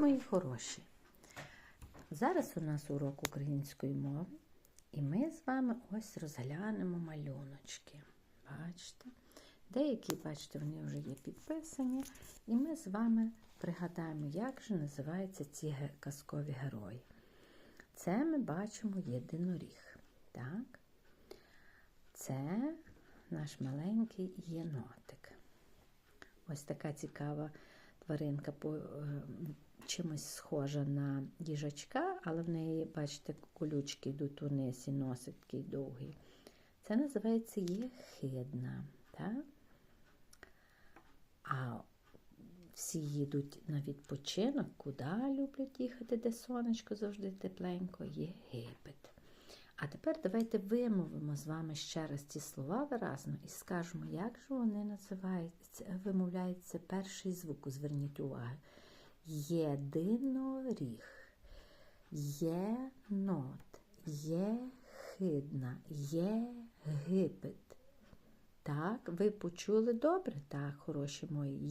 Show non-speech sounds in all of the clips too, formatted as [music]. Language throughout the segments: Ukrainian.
мої хороші! Зараз у нас урок української мови, і ми з вами ось розглянемо малюночки. Бачите? Деякі, бачите, вони вже є підписані. І ми з вами пригадаємо, як же називаються ці казкові герої. Це ми бачимо єдиноріг. Так? Це наш маленький єнотик. Ось така цікава тваринка, по, е, чимось схожа на їжачка, але в неї, бачите, колючки йдуть униз і носик такий довгий. Це називається єхидна. Так? А всі їдуть на відпочинок, куди люблять їхати, де сонечко завжди тепленько, Єгипет. А тепер давайте вимовимо з вами ще раз ці слова виразно і скажемо, як же вони називаються, вимовляється перший звук. Зверніть увагу. Єдиноріг, єнот, єхидна, єгипет. Так, ви почули добре? Так, хороші мої.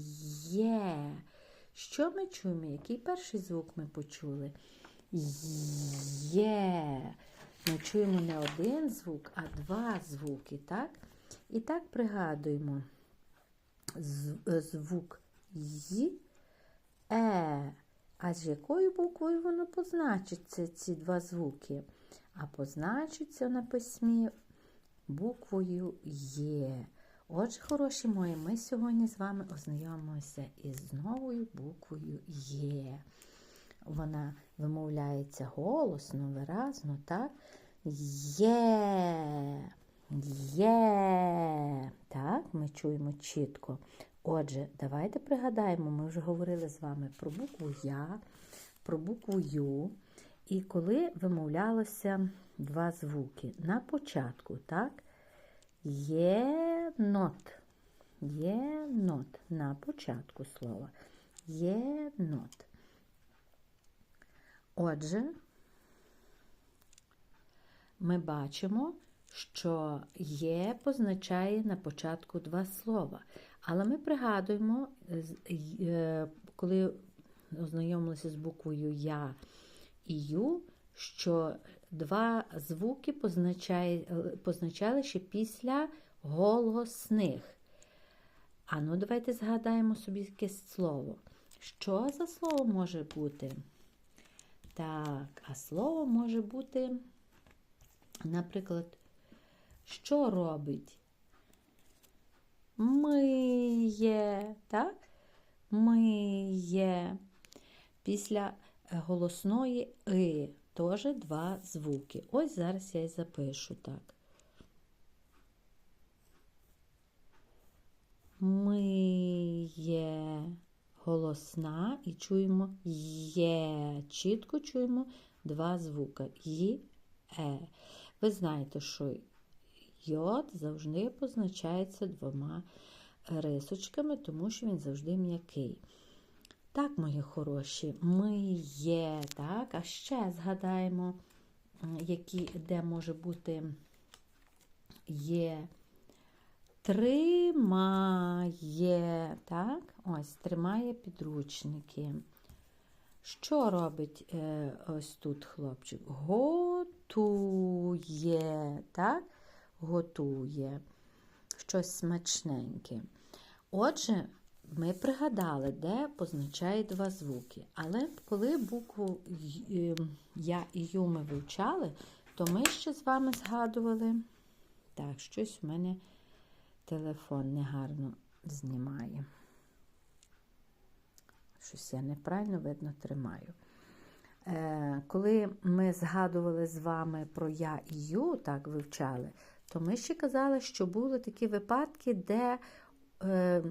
Є. Що ми чуємо? Який перший звук ми почули? Є. Ми чуємо не один звук, а два звуки, так? І так пригадуємо е, звук Й, Е. А з якою буквою воно позначиться, ці два звуки? А позначиться на письмі буквою Є. Отже, хороші мої, ми сьогодні з вами ознайомимося із новою буквою Є. Вона вимовляється голосно, виразно, так? Є. Є. Так, ми чуємо чітко. Отже, давайте пригадаємо, ми вже говорили з вами про букву Я, про букву Ю. І коли вимовлялося два звуки на початку, так? Єнот. Єнот. На початку слова. Єнот. Отже, ми бачимо, що є позначає на початку два слова. Але ми пригадуємо, е, коли ознайомилися з буквою Я і Ю, що два звуки позначали ще після голосних. А ну, давайте згадаємо собі якесь слово. Що за слово може бути? Так, а слово може бути, наприклад, що робить? Миє, так? Миє. Після е, голосної и теж два звуки. Ось зараз я і запишу так. Миє голосна і чуємо є. Чітко чуємо два звука Ї, е. Ви знаєте, що йод завжди позначається двома рисочками, тому що він завжди м'який. Так, мої хороші, ми є, так, а ще згадаємо, які, де може бути є. Тримає, так? Ось, тримає підручники. Що робить е, ось тут хлопчик? Готує, так? Готує щось смачненьке. Отже, ми пригадали, де позначає два звуки. Але коли букву е, Я і Ю ми вивчали, то ми ще з вами згадували. Так, щось у мене телефон негарно знімає. Щось я неправильно видно тримаю. Е, коли ми згадували з вами про я і ю, так вивчали, то ми ще казали, що були такі випадки, де е,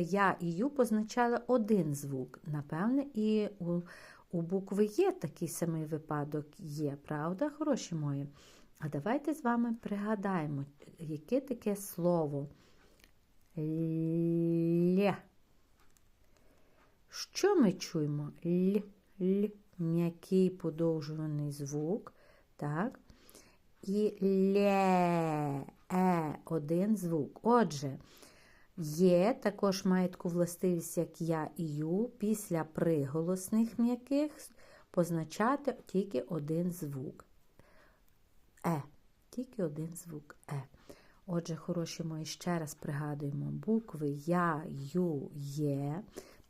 я і ю позначали один звук. Напевне, і у, у букви є такий самий випадок є, правда, хороші мої? А давайте з вами пригадаємо, яке таке слово лє. Що ми чуємо? Л, л, м'який подовжуваний звук, так? І лє, е, один звук. Отже, Є також має таку властивість, як я і ю, після приголосних м'яких позначати тільки один звук. Е. Тільки один звук Е. Отже, хороші мої, ще раз пригадуємо букви Я, Ю, Є.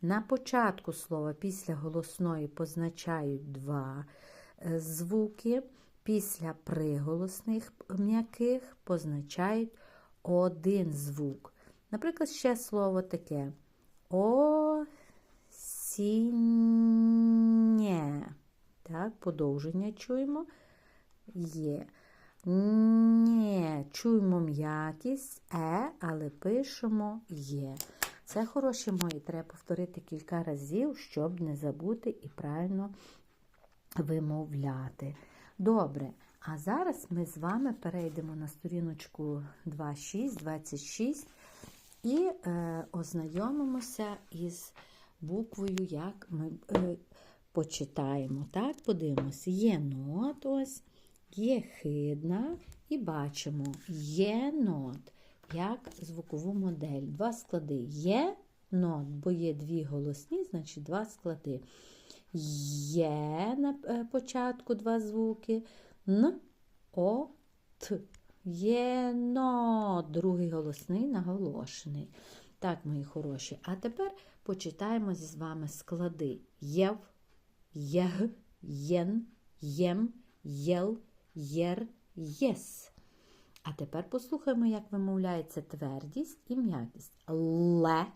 На початку слова після голосної позначають два е, звуки, після приголосних м'яких позначають один звук. Наприклад, ще слово таке осіннє. Так, подовження чуємо є. Ні, чуємо м'якість е, але пишемо є. Це хороші мої, треба повторити кілька разів, щоб не забути і правильно вимовляти. Добре, а зараз ми з вами перейдемо на сторіночку 2.6, 26 і е, ознайомимося із буквою, як ми е, почитаємо. Так, подивимося, є нот ось, є хидна, і бачимо є нот, як звукову модель. Два склади. Є нот, бо є дві голосні, значить два склади. Є на е, початку два звуки. Н, О, Т. Єно, другий голосний наголошений. Так, мої хороші. А тепер почитаємо з вами склади єв, єг, єн, єм, єл, єр, єс. А тепер послухаємо, як вимовляється твердість і м'якість. Ле,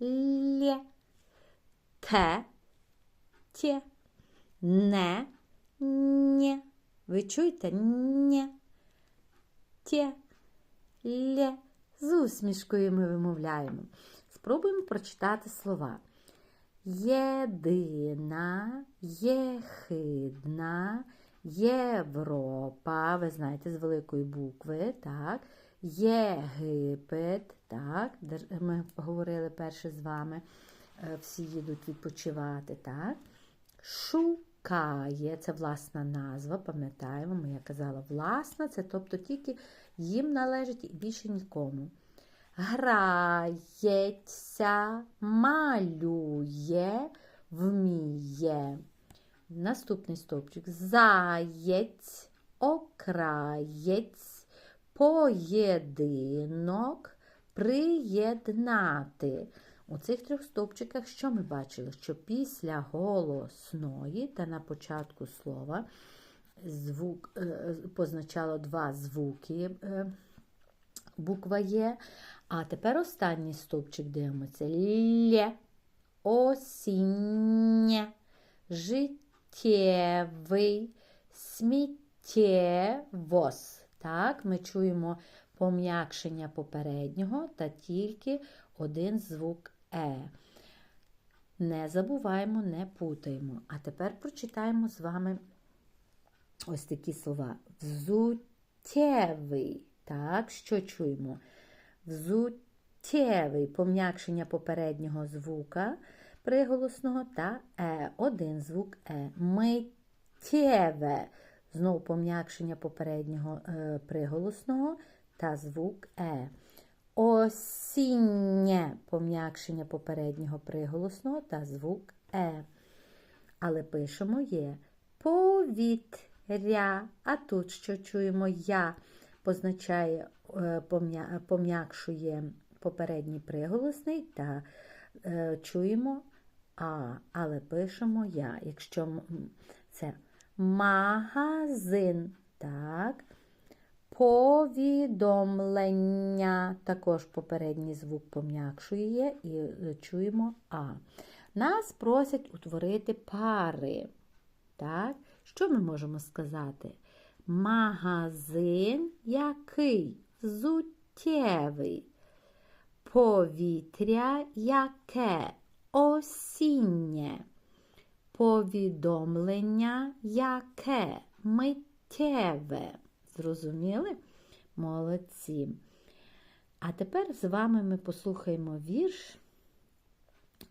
лє, те, тє, не, нє. Ви чуєте? Нє тє, лє. З усмішкою ми вимовляємо. Спробуємо прочитати слова. Єдина, єхидна, Європа, ви знаєте, з великої букви, так, Єгипет, так, ми говорили перше з вами, е, всі їдуть відпочивати, так, Шу Кає, це власна назва, пам'ятаємо, я казала власна, це тобто тільки їм належить більше нікому. Грається, малює, вміє. Наступний стовпчик. Заєць, окраєць, поєдинок, приєднати. У цих трьох стовпчиках що ми бачили? Що після голосної та на початку слова звук е, позначало два звуки, е, буква Є. А тепер останній стовпчик дивимося. Лє, осіннє, життєвий, сміттєвос. Так, ми чуємо пом'якшення попереднього та тільки один звук Е. Не забуваємо, не путаємо. А тепер прочитаємо з вами ось такі слова. Взуттєвий. Так, що чуємо? Взуттєвий пом'якшення попереднього звука приголосного та Е. Один звук Е. Миттєве. Знову пом'якшення попереднього е, приголосного та звук Е. Осіннє пом'якшення попереднього приголосного та звук Е. Але пишемо є повітря. А тут, що чуємо, я позначає, е, пом'якшує попередній приголосний та е, чуємо А, але пишемо я. Якщо це магазин, так. Повідомлення. Також попередній звук пом'якшує і е, чуємо А. Нас просять утворити пари. Так? Що ми можемо сказати? Магазин який? Взуттєвий. Повітря яке? Осіннє. Повідомлення яке? Миттєве. Зрозуміли? Молодці. А тепер з вами ми послухаємо вірш,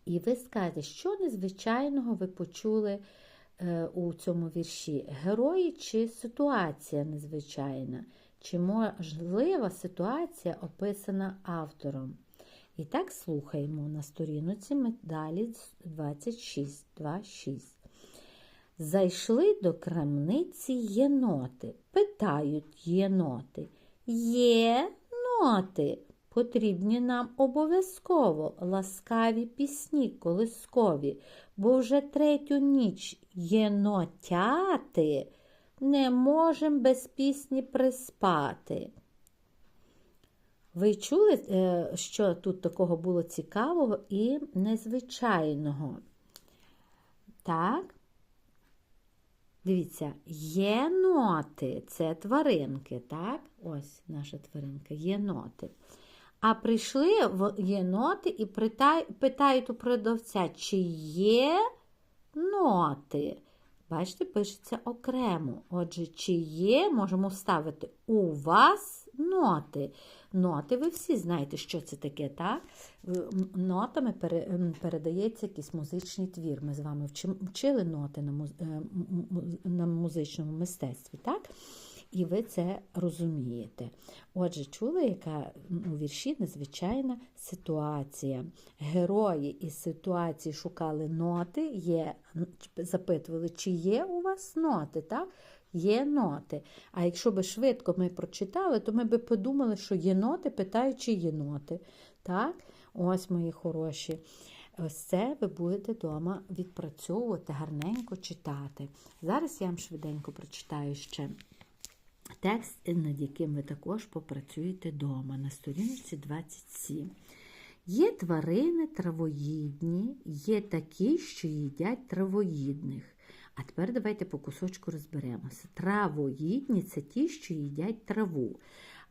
і ви скажете, що незвичайного ви почули е, у цьому вірші? Герої чи ситуація незвичайна? Чи можлива ситуація описана автором? І так слухаємо на сторінці ми далі 26, 26. Зайшли до крамниці єноти. Питають єноти. Є ноти. Потрібні нам обов'язково ласкаві пісні колискові, бо вже третю ніч єнотяти не можем без пісні приспати. Ви чули, е, що тут такого було цікавого і незвичайного? Так? Дивіться, єноти це тваринки, так? Ось наша тваринка, єноти. А прийшли єноти і питають у продавця, чи є ноти. Бачите, пишеться окремо. Отже, чи є, можемо вставити у вас ноти. Ноти, ви всі знаєте, що це таке, так? Нотами передається якийсь музичний твір. Ми з вами вчили ноти. Е, на музичному мистецтві, так? І ви це розумієте. Отже, чули, яка у вірші незвичайна ситуація. Герої із ситуації шукали ноти, є, запитували, чи є у вас ноти. так? Є ноти. А якщо би швидко ми прочитали, то ми би подумали, що є ноти, питають, чи є ноти. Так? Ось мої хороші. Ось це ви будете вдома відпрацьовувати, гарненько читати. Зараз я вам швиденько прочитаю ще текст, над яким ви також попрацюєте вдома на сторінці 27. Є тварини травоїдні, є такі, що їдять травоїдних. А тепер давайте по кусочку розберемося. Травоїдні це ті, що їдять траву.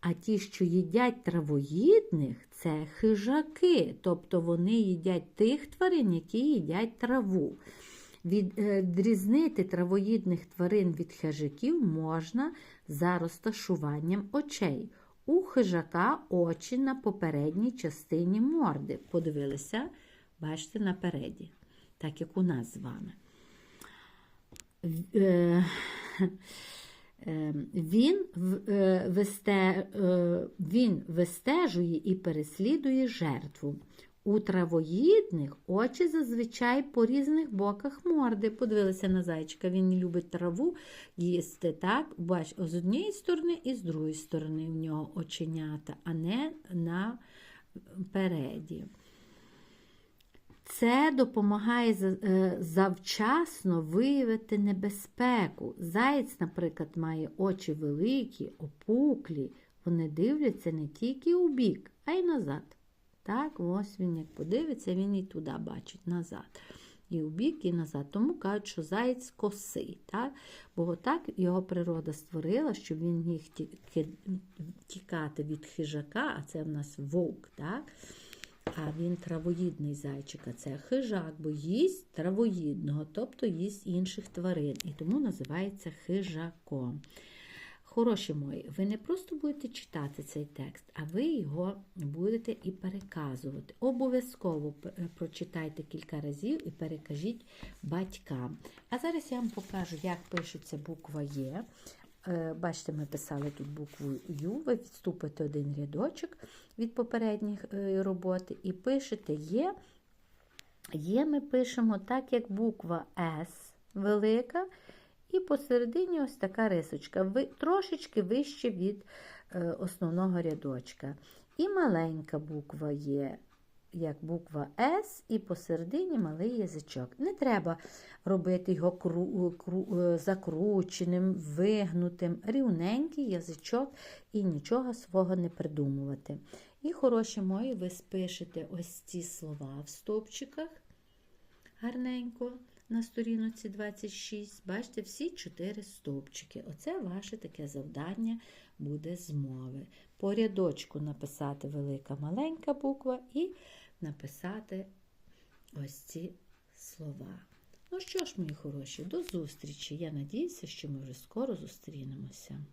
А ті, що їдять травоїдних, це хижаки, тобто вони їдять тих тварин, які їдять траву. Відрізнити травоїдних тварин від хижаків можна за розташуванням очей. У хижака очі на попередній частині морди. Подивилися, бачите, напереді, так як у нас з вами. Е, [laughs] е, він е, він вистежує і переслідує жертву. У травоїдних очі зазвичай по різних боках морди. Подивилися на зайчика, він любить траву їсти. так? Бач, з однієї сторони і з другої сторони в нього оченята, а не напереді. Це допомагає е, завчасно виявити небезпеку. Заєць, наприклад, має очі великі, опуклі. Вони дивляться не тільки у бік, а й назад. Так, ось він, як подивиться, він і туди бачить назад. І у бік, і назад. Тому кажуть, що заєць косий. Так? Бо так його природа створила, щоб він міг тікати від хижака, а це в нас вовк. Так? А він травоїдний зайчик, а це хижак, бо їсть травоїдного, тобто їсть інших тварин. І тому називається хижаком. Хороші мої, ви не просто будете читати цей текст, а ви його будете і переказувати. Обов'язково прочитайте кілька разів і перекажіть батькам. А зараз я вам покажу, як пишеться буква Є. Е, бачите, ми писали тут букву Ю, ви відступите один рядочок від попередніх е, роботи і пишете Є. Є ми пишемо так, як буква С велика. І посередині ось така рисочка, трошечки вище від е, основного рядочка. І маленька буква є, як буква С, і посередині малий язичок. Не треба робити його кру, кру, е, закрученим, вигнутим, рівненький язичок і нічого свого не придумувати. І, хороші мої, ви спишете ось ці слова в стовпчиках гарненько на сторінці 26. Бачите, всі чотири стовпчики. Оце ваше таке завдання буде з мови. По рядочку написати велика маленька буква і написати ось ці слова. Ну що ж, мої хороші, до зустрічі. Я надіюся, що ми вже скоро зустрінемося.